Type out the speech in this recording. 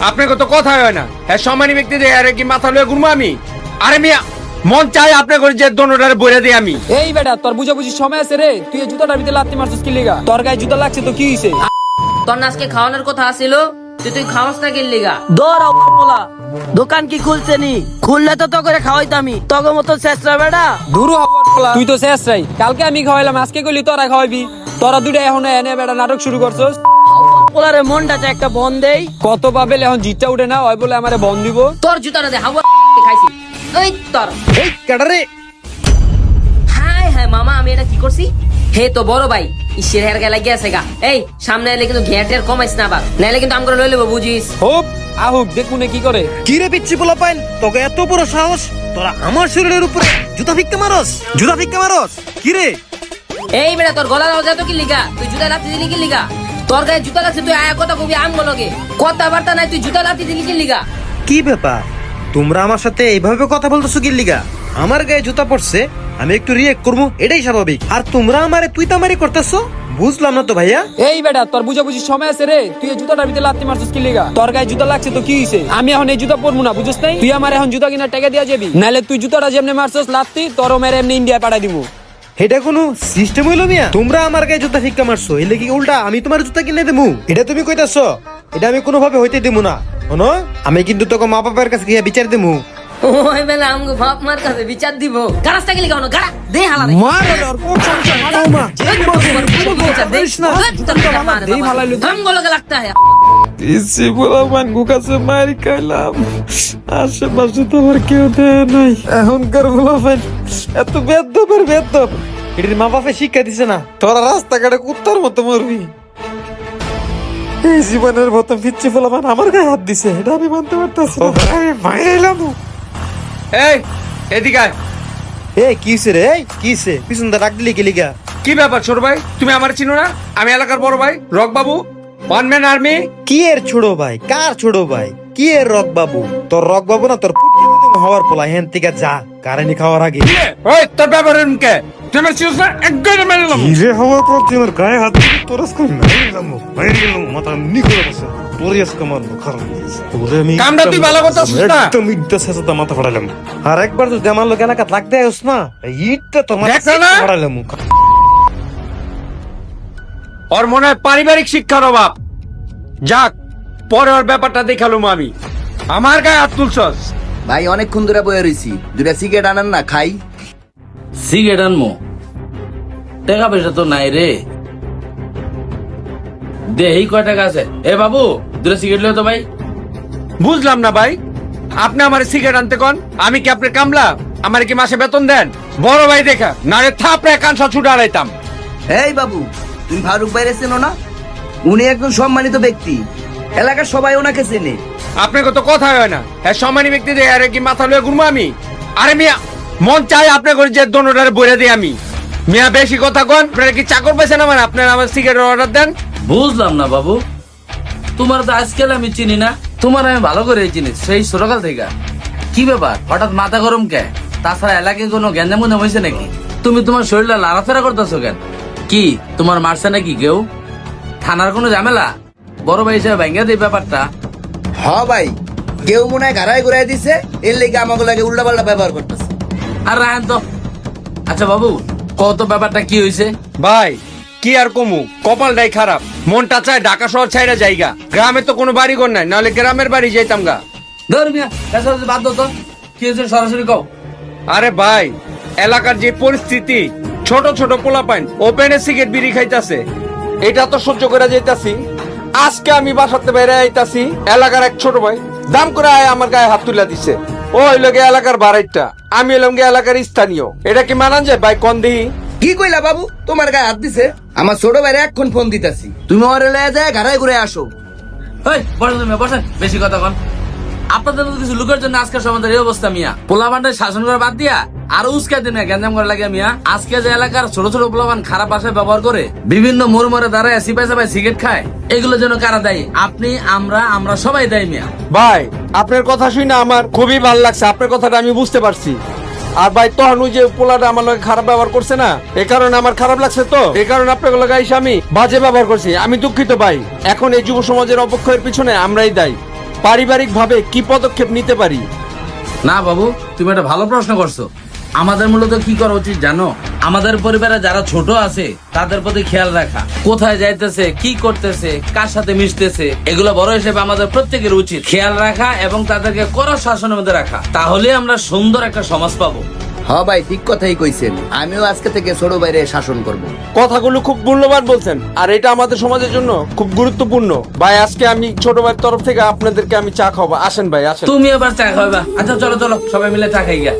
আপনাকে তো কথা হয় না। হ্যাঁ সম্মানী ব্যক্তি দিয়ে আরে কি মাথা লয়ে ঘুরবো আমি? আরে মিয়া মন চাই আপনার করে যে দোনোটারে বইরে দিই আমি। এই বেটা তোর বুঝাবুঝি সময় আছে রে? তুই এই জুতাটার ভিতরে লাত্তি মারছিস কি লিগা? তোর গায়ে জুতা লাগছে তো কি হইছে? তোর না আজকে খাওয়ানোর কথা আছিল? তুই তুই খাওয়াস না কিনলি গা দৌড় পোলা দোকান কি খুলছে নি খুললে তো তো করে খাওয়াইতামি তগো মতো চেষ্টা বেটা। দূর হওয়ার পোলা। তুই তো শেষ রাই কালকে আমি খাওয়াইলাম আজকে কইলি তোরা খাওয়াইবি তোরা দুটো এখন এনে বেটা নাটক শুরু করছস। পোলারে মনটা চাই একটা বন দেই। কত পাবেল এখন জিতটা উঠে না ওই বলে আমারে বন দিব। তোর জুতাটা দে হাওয়া খাইছি। ওই তোর। এই কেডারে হাই হাই মামা আমি এটা কি করছি? হে তো বড় ভাই ইসের হের গেলা গেছে গা। এই সামনে এলে কিন্তু ঘের টের কমাইস না আবার। নাইলে কিন্তু আমগুলো লই লইব বুঝিস? হোপ আহুক দেখুনে কি করে। কি রে পিচ্ছি পোলা পাইন তোকে এত বড় সাহস? তোরা আমার শরীরের উপরে জুতা ফিক্কা মারস? জুতা ফিক্কা মারস? কি রে? এই বেটা তোর গলা রাও তো কি লিগা তুই জুতা লাতি দিলি কি লিগা তোর গায়ে জুতা লাগছে তুই আয়া কথা কবি আম লগে কথা বার্তা নাই তুই জুতা লাতি দিলি কি লিগা কি ব্যাপার? তোমরা আমার সাথে এইভাবে কথা বলতেছো কি লিগা আমার গায়ে জুতা পড়ছে আমি একটু রিয়েক্ট করব এটাই স্বাভাবিক। আর তোমরা আমারে তুই তামারি করতেছো? বুঝলাম না তো ভাইয়া? এই বেটা তোর বুঝাবুঝি সময় আছে রে। তুই এই জুতাটার ভিতরে লাত্তি মারছিস কি লিগা তোর গায়ে জুতা লাগছে তো কি হইছে? আমি এখন এই জুতা পরবো না বুঝছিস নাই? তুই আমার এখন জুতা কিনা টাকা দিয়া যাবি? নাহলে তুই জুতাটা যেমনি মারছিস লাত্তি তোর মেরে এমনি ইন্ডিয়া পাঠাই দিব। এটা কোনো সিস্টেম হইল মিয়া? তোমরা আমার গায়ে জুতা ফিক্কা মারছো। এলে কি উল্টা আমি তোমার জুতা কিনে দেবো? এটা তুমি কইতাছ। এটা আমি কোনো ভাবে হইতে দেবো না। শোনো আমি কিন্তু তোকে মা বাবার কাছে গিয়ে বিচার দেবো। ওই বেলা আমগো বাপ মার কাছে বিচার দিব। গাড়াস্তা গেলি কেন? গাড়া দে হালা মার ওর কোন হ্যাঁ আশেপাশে তো আমার কেউ দেয় নাই এখনকার এত বেদবের বেদব এটির মা বাপে শিক্ষা দিছে না তোরা রাস্তাঘাটে কুত্তার মতো মরবি এই জীবনের প্রথম পিচ্ছি পোলাপান আমার গায়ে হাত দিছে এটা আমি মানতে পারতেছি এই এদিকে। এই কি হইছে রে? এই কি পিছন দা ডাক দিলি কি লিগা? কি ব্যাপার ছোট ভাই? তুমি আমার চিনো না? আমি এলাকার বড় ভাই রক বাবু। ওয়ান ম্যান আর্মি কি এর ছোট ভাই? কার ছোট ভাই? কি এর রক বাবু? তোর রক বাবু না তোর হওয়ার পোলা হেন থেকে যা কারেনি খাওয়ার আগে। ওই তোর ব্যাপার কে? তুই আমার চিনোস না? মেরে নিলাম। হিরে হওয়ার পর তুই গায়ে হাত তোরস না বাইরে গেলাম মাথা নি বসে। আজকে আমার আমি কামটা তুই ভালো করতাছিস না? একদম ইদ্দা শেষে মাথা ফাটাইলাম আর একবার যদি আমার লোক এলাকা লাগতে আস না ইটটা তোমার দেখছ না? ওর মনে হয় পারিবারিক শিক্ষার অভাব যাক পরে ওর ব্যাপারটা দেখালুম আমি। আমার গায়ে হাত তুলছস। ভাই অনেকক্ষণ ধরে বয়ে রয়েছি দুটা সিগারেট আনান না খাই। সিগারেট আনমো। টাকা পয়সা তো নাই রে। দে এই কয় টাকা আছে? এ বাবু দুটো সিগারেট লিও তো ভাই। বুঝলাম না ভাই। আপনি আমার সিগারেট আনতে কোন আমি কি আপনার কামলা? আমার কি মাসে বেতন দেন? বড় ভাই দেখা নারে থাপড়ে কানসা ছুটে আড়াইতাম এই বাবু তুমি ফারুক বাইরে চেনো না? উনি একজন সম্মানিত ব্যক্তি। এলাকার সবাই ওনাকে চেনে। আপনাকে তো কথা হয় না। হ্যাঁ সম্মানী ব্যক্তি দিয়ে আরে কি মাথা লয়ে ঘুরবো আমি? আরে মিয়া মন চাই আপনার করে যে দোনোটারে বইরে দিই আমি। মিয়া বেশি কথা কোন আপনারা কি চাকর পাইছেন আমার? আপনারা আমার সিগারেট অর্ডার দেন? বুঝলাম না বাবু। তোমার তো আজকাল আমি চিনি না তোমার আমি ভালো করে চিনি সেই ছোটকাল থেকে। কি ব্যাপার? হঠাৎ মাথা গরম কে? তাছাড়া এলাকায় কোনো গ্যাঞ্জাম গুঞ্জাম হয়েছে নাকি? তুমি তোমার শরীরটা লাড়াফেরা করতেছো কেন? কি তোমার মারছে নাকি কেউ? থানার কোনো ঝামেলা? বড় ভাই হিসেবে ভেঙে দিই ব্যাপারটা। হ ভাই কেউ মনে হয় ঘাড়ায় ঘুরাই দিছে এর লেগে আমাকে লাগে উল্টা পাল্টা ব্যবহার করতেছে। আর রায়ন তো আচ্ছা বাবু কত ব্যাপারটা কি হয়েছে? ভাই কি আর কমু? কপালটাই খারাপ। মনটা চায় ঢাকা শহর ছাইরা জায়গা। গ্রামে তো কোনো বাড়ি ঘর নাই নাহলে গ্রামের বাড়ি যাইতাম গা। ধর মিয়া কাছাকাছি বাদ দাও তো। কি হয়েছে সরাসরি কও। আরে ভাই এলাকার যে পরিস্থিতি ছোট ছোট পোলাপাইন ওপেনে সিগারেট বিড়ি খাইতাছে। এটা তো সহ্য করে যাইতাছি। আজকে আমি বাসাতে বাইরে আইতাছি এলাকার এক ছোট ভাই দাম করে আয় আমার গায়ে হাত তুলে দিছে। ও হইল এলাকার বাড়াইটা আমি গিয়ে এলাকার স্থানীয়। এটা কি মানান যায়? ভাই কোন দিহি কি কইলা বাবু? তোমার গায়ে হাত দিছে? আমার ছোট ভাইরে এক্ষণ ফোন দিতেছি। তুমি ওরে লয়ে যায় ঘাড়ায় ঘুরে আসো। ওই বসেন তুমি বসেন। বেশি কথা কন। আপনাদের মধ্যে কিছু লুকের জন্য আজকের সমাজের এই অবস্থা মিয়া। পোলাবান্ডের শাসন করে বাদ দিয়া আরও উস্কা দিনে গ্যাঞ্জাম করে লাগে মিয়া আজকে যে এলাকার ছোট ছোট পোলাবান খারাপ ভাষায় ব্যবহার করে বিভিন্ন মোড় মোড়ে দাঁড়ায় সিপাই সাপাই সিগারেট খায় এগুলো যেন কারা দেয়? আপনি আমরা আমরা সবাই দেয় মিয়া। ভাই আপনার কথা শুনে আমার খুবই ভালো লাগছে। আপনার কথাটা আমি বুঝতে পারছি। আর ভাই, তখন যে পোলাটা আমার লগে খারাপ ব্যবহার করছে না, এ কারণে আমার খারাপ লাগছে তো। এ কারণে আপনার লগে আইসা আমি বাজে ব্যবহার করছি। আমি দুঃখিত ভাই। এখন এই যুব সমাজের অপক্ষয়ের পিছনে আমরাই দায়ী। পারিবারিক ভাবে কি পদক্ষেপ নিতে পারি? না বাবু, তুমি একটা ভালো প্রশ্ন করছ। আমাদের মূলত কি করা উচিত জানো? আমাদের পরিবারে যারা ছোট আছে তাদের প্রতি খেয়াল রাখা। কোথায় যাইতেছে কি করতেছে কার সাথে মিশতেছে এগুলো বড় হিসেবে আমাদের প্রত্যেকের উচিত। খেয়াল রাখা এবং তাদেরকে কড়া শাসনের মধ্যে রাখা। তাহলে আমরা সুন্দর একটা সমাজ পাবো। হ ভাই ঠিক কথাই কইছেন। আমিও আজকে থেকে ছোট বাইরে শাসন করব। কথাগুলো খুব মূল্যবান বলছেন আর এটা আমাদের সমাজের জন্য খুব গুরুত্বপূর্ণ। ভাই আজকে আমি ছোট ভাইয়ের তরফ থেকে আপনাদেরকে আমি চা খাব আসেন ভাই আসেন। তুমি আবার চা খাবে আচ্ছা চলো চলো সবাই মিলে চা খাই গা